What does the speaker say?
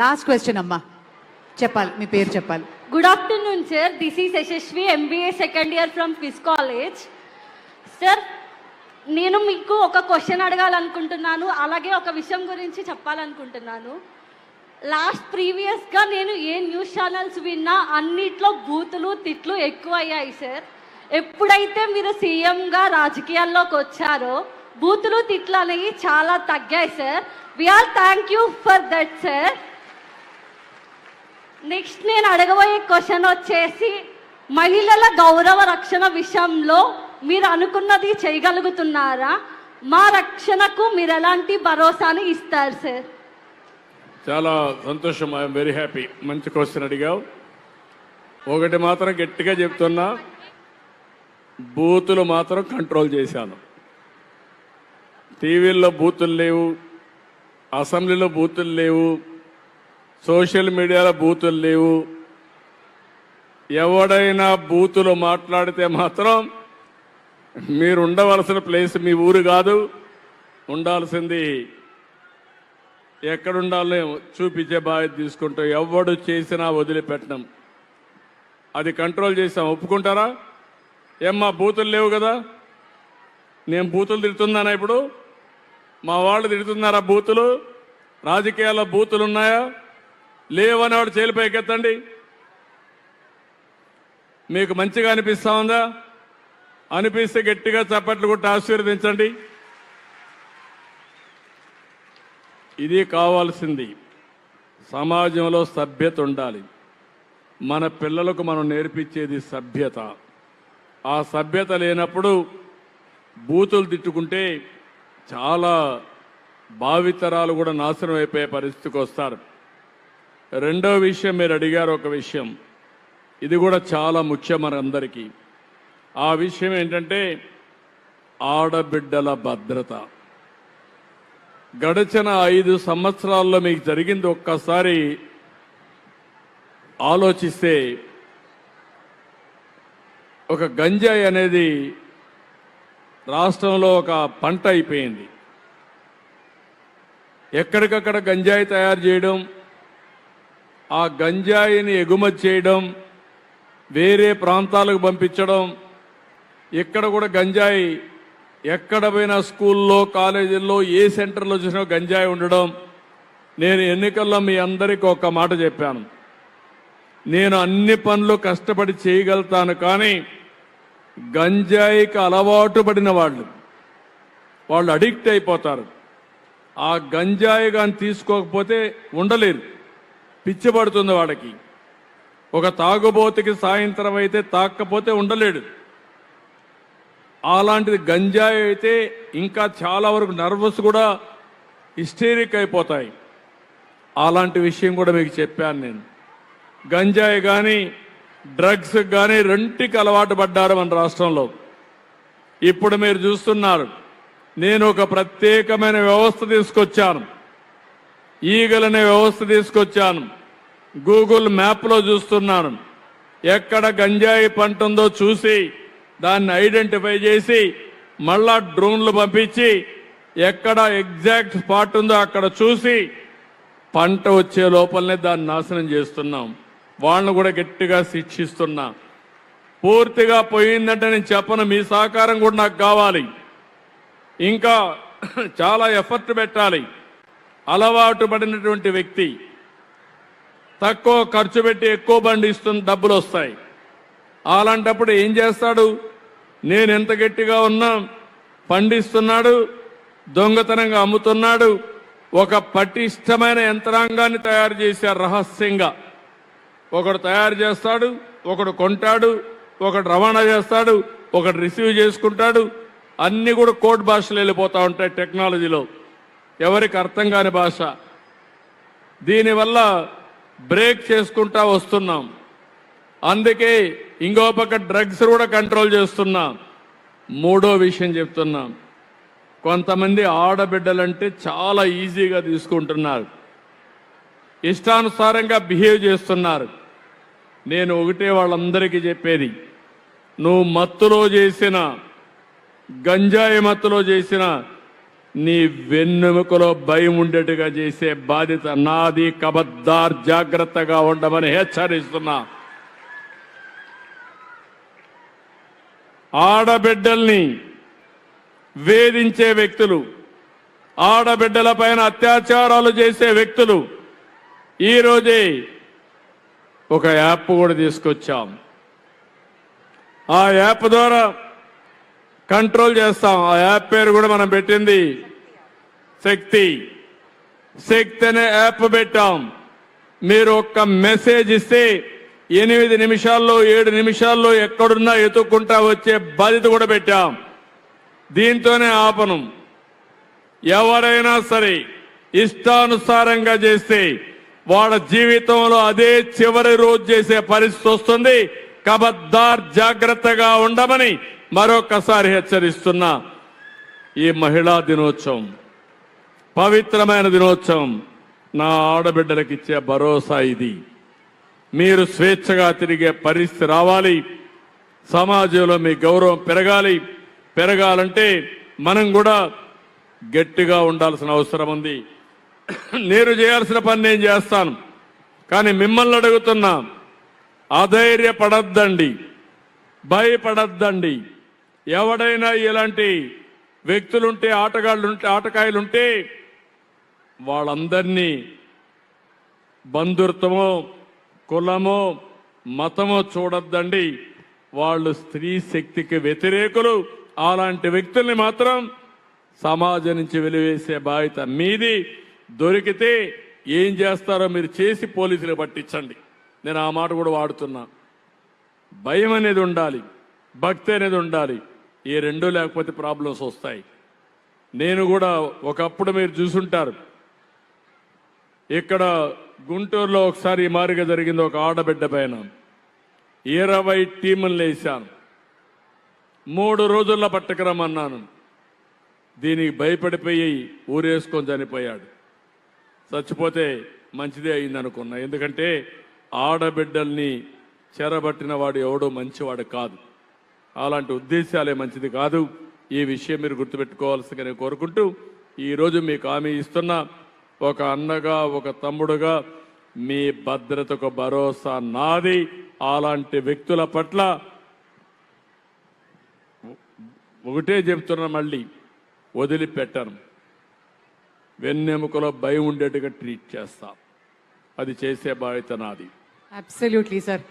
Last question అమ్మా. చెప్పాలి మీ పేరు చెప్పాలి. Good afternoon sir this is Yashasvi MBA second year from ఫిస్ college sir నేను మీకు ఒక క్వశ్చన్ అడగాలనుకుంటున్నాను అలాగే ఒక విషయం గురించి చెప్పాలనుకుంటున్నాను. లాస్ట్ ప్రీవియస్గా నేను ఏ న్యూస్ ఛానల్స్ విన్నా అన్నిట్లో బూతులు తిట్లు ఎక్కువ అయ్యాయి సార్ ఎప్పుడైతే మీరు సీఎంగా రాజకీయాల్లోకి వచ్చారో బూతులు తిట్లు అనేవి చాలా తగ్గాయి sir we're thank you for that sir next నేను అడగబోయే క్వశ్చన్ వచ్చేసి మహిళల గౌరవ రక్షణ విషయంలో మీరు అనుకున్నది చేయగలుగుతున్నారా? మా రక్షణకు మీరు ఎలాంటి భరోసాని ఇస్తారు సార్? చాలా సంతోషం. ఐఎమ్ వెరీ హ్యాపీ మంచి క్వశ్చన్ అడిగావు. ఒకటి మాత్రం గట్టిగా చెప్తున్నా. బూతులు మాత్రం కంట్రోల్ చేశాను. టీవీల్లో బూతులు లేవు అసెంబ్లీలో బూతులు లేవు సోషల్ మీడియాలో బూతులు లేవు. ఎవడైనా బూతులు మాట్లాడితే మాత్రం మీరు ఉండవలసిన ప్లేస్ మీ ఊరు కాదు. ఉండాల్సింది ఎక్కడుండాలో చూపించే బాధ్యత తీసుకుంటూ ఎవడు చేసినా వదిలిపెట్టడం. అది కంట్రోల్ చేసాం. ఒప్పుకుంటారా? ఏమ్మా బూతులు లేవు కదా? నేను బూతులు తిడుతున్నానా ఇప్పుడు? మా వాళ్ళు తిడుతున్నారా బూతులు? రాజకీయాల్లో బూతులు ఉన్నాయా? లేవని వాడు చేలిపైకి మీకు మంచిగా అనిపిస్తా ఉందా? అనిపిస్తే గట్టిగా చప్పట్లు కొట్టి ఆశీర్వదించండి. ఇది కావాల్సింది. సమాజంలో సభ్యత ఉండాలి. మన పిల్లలకు మనం నేర్పించేది సభ్యత. ఆ సభ్యత లేనప్పుడు బూతులు తిట్టుకుంటే చాలా భావితరాలు కూడా నాశనం అయిపోయే పరిస్థితికి వస్తారు. రెండో విషయం మీరు అడిగారు ఒక విషయం. ఇది కూడా చాలా ముఖ్యం మనందరికీ ఆ విషయం ఏంటంటే ఆడబిడ్డల భద్రత. గడిచిన ఐదు సంవత్సరాల్లో మీకు జరిగింది ఒక్కసారి ఆలోచిస్తే ఒక గంజాయి అనేది రాష్ట్రంలో ఒక పంట అయిపోయింది. ఎక్కడికక్కడ గంజాయి తయారు చేయడం ఆ గంజాయిని ఎగుమతి చేయడం వేరే ప్రాంతాలకు పంపించడం ఇక్కడ కూడా గంజాయి ఎక్కడ పోయినా స్కూల్లో కాలేజీల్లో ఏ సెంటర్లో చూసినా గంజాయి ఉండడం. నేను ఎన్నికల్లో మీ అందరికీ ఒక మాట చెప్పాను. నేను అన్ని పనులు కష్టపడి చేయగలుగుతాను కానీ గంజాయికి అలవాటు పడిన వాళ్ళు వాళ్ళు అడిక్ట్ అయిపోతారు. ఆ గంజాయి కానీ తీసుకోకపోతే ఉండలేరు. పిచ్చి పడుతుంది వాడికి. ఒక తాగుబోతుకి సాయంత్రం అయితే తాకపోతే ఉండలేడు. అలాంటిది గంజాయి అయితే ఇంకా చాలా వరకు నర్వస్ కూడా హిస్టీరిక్ అయిపోతాయి. అలాంటి విషయం కూడా మీకు చెప్పాను నేను. గంజాయి కానీ డ్రగ్స్ కానీ రెంటికి అలవాటు పడ్డారు మన రాష్ట్రంలో. ఇప్పుడు మీరు చూస్తున్నారు నేను ఒక ప్రత్యేకమైన వ్యవస్థ తీసుకొచ్చాను. ఈగలనే వ్యవస్థ తీసుకొచ్చాను. గూగుల్ మ్యాప్లో చూస్తున్నాను. ఎక్కడ గంజాయి పంట ఉందో చూసి దాన్ని ఐడెంటిఫై చేసి మళ్ళా డ్రోన్లు పంపించి ఎక్కడ ఎగ్జాక్ట్ స్పాట్ ఉందో అక్కడ చూసి పంట వచ్చే లోపలనే దాన్ని నాశనం చేస్తున్నాం. వాళ్ళను కూడా గట్టిగా శిక్షిస్తున్నా. పూర్తిగా పోయిందంటే నేను చెప్పను మీ సహకారం కూడా నాకు కావాలి. ఇంకా చాలా ఎఫర్ట్ పెట్టాలి. అలవాటు పడినటువంటి వ్యక్తి. తక్కువ ఖర్చు పెట్టి ఎక్కువ బండి ఇస్తున్న డబ్బులు వస్తాయి. అలాంటప్పుడు ఏం చేస్తాడు? నేను ఎంత గట్టిగా ఉన్నా పండిస్తున్నాడు దొంగతనంగా అమ్ముతున్నాడు ఒక పటిష్టమైన యంత్రాంగాన్ని తయారు చేశారు రహస్యంగా. ఒకడు తయారు చేస్తాడు ఒకడు కొంటాడు ఒకడు రవాణా చేస్తాడు ఒకడు రిసీవ్ చేసుకుంటాడు అన్నీ కూడా కోడ్ భాషలు వెళ్ళిపోతూ ఉంటాయి టెక్నాలజీలో. ఎవరికి అర్థం కాని భాష. దీనివల్ల బ్రేక్ చేసుకుంటా వస్తున్నాం. అందుకే ఇంకో పక్క డ్రగ్స్ కూడా కంట్రోల్ చేస్తున్నాం. మూడో విషయం చెప్తున్నాం. కొంతమంది ఆడబిడ్డలంటే చాలా ఈజీగా తీసుకుంటున్నారు. ఇష్టానుసారంగా బిహేవ్ చేస్తున్నారు. నేను ఒకటే వాళ్ళందరికీ చెప్పేది. నువ్వు మత్తులో చేసిన గంజాయి మత్తులో చేసిన నీ వెన్నెముకలో భయం ఉండేట్టుగా చేసే బాధ్యత నాది. కబద్దార్ జాగ్రత్తగా ఉండమని హెచ్చరిస్తున్నా. ఆడబిడ్డల్ని వేధించే వ్యక్తులు ఆడబిడ్డల పైన అత్యాచారాలు చేసే వ్యక్తులు ఈరోజే ఒక యాప్ కూడా తీసుకొచ్చాం. ఆ యాప్ ద్వారా కంట్రోల్ చేస్తాం. ఆ యాప్ పేరు కూడా మనం పెట్టింది. శక్తి. శక్తి అనే యాప్ పెట్టాం. మీరు ఒక్క మెసేజ్ ఇస్తే ఎనిమిది నిమిషాల్లో ఏడు నిమిషాల్లో ఎక్కడున్నా ఎత్తుక్కుంటా వచ్చే బాధ్యత కూడా పెట్టాం. దీంతోనే ఆపనం. ఎవరైనా సరే ఇష్టానుసారంగా చేస్తే వాళ్ళ జీవితంలో అదే చివరి రోజు చేసే పరిస్థితి వస్తుంది. కబద్దార్ జాగ్రత్తగా ఉండమని మరొకసారి హెచ్చరిస్తున్నా ఈ మహిళా దినోత్సవం పవిత్రమైన దినోత్సవం నా ఆడబిడ్డలకు ఇచ్చే భరోసా ఇది. మీరు స్వేచ్ఛగా తిరిగే పరిస్థితి రావాలి. సమాజంలో మీ గౌరవం పెరగాలి. పెరగాలంటే మనం కూడా గట్టిగా ఉండాల్సిన అవసరం ఉంది. నేను చేయాల్సిన పని నేను చేస్తాను. కానీ మిమ్మల్ని అడుగుతున్నా అధైర్యపడద్దండి. భయపడద్దండి. ఎవడైనా ఇలాంటి వ్యక్తులుంటే ఆటగాళ్ళుంటే ఆటకాయలుంటే వాళ్ళందరినీ బంధుత్వమో కులమో మతమో చూడొద్దండి. వాళ్ళు స్త్రీ శక్తికి వ్యతిరేకులు. అలాంటి వ్యక్తుల్ని మాత్రం సమాజం నుంచి వెలివేసే బాధ్యత మీది. దొరికితే ఏం చేస్తారో మీరు చేసి పోలీసులు పట్టించండి. నేను ఆ మాట కూడా వాడుతున్నా. భయం అనేది ఉండాలి. భక్తి అనేది ఉండాలి. ఈ రెండు లేకపోతే ప్రాబ్లమ్స్ వస్తాయి. నేను కూడా ఒకప్పుడు మీరు చూసుంటారు. ఇక్కడ గుంటూరులో ఒకసారి ఈ మారిగా జరిగింది ఒక ఆడబిడ్డ పైన. ఇరవై టీములు వేశాను మూడు రోజుల్లో పట్టుకురమ్మన్నాను. దీనికి భయపడిపోయి ఊరేసుకొని చనిపోయాడు. చచ్చిపోతే మంచిదే అయిందనుకున్నా. ఎందుకంటే ఆడబిడ్డల్ని చెరబట్టిన వాడు ఎవడో మంచివాడు కాదు. అలాంటి ఉద్దేశాలే మంచిది కాదు. ఈ విషయం మీరు గుర్తుపెట్టుకోవాల్సిందిగా నేను కోరుకుంటూ ఈరోజు మీకు హామీ ఇస్తున్న ఒక అన్నగా ఒక తమ్ముడుగా మీ భద్రతకు భరోసా నాది. అలాంటి వ్యక్తుల పట్ల ఒకటే చెప్తున్నా మళ్ళీ వదిలిపెట్టను. వెన్నెముకలో భయం ఉండేట్టుగా ట్రీట్ చేస్తాం. అది చేసే బాధ్యత నాది. Absolutely sir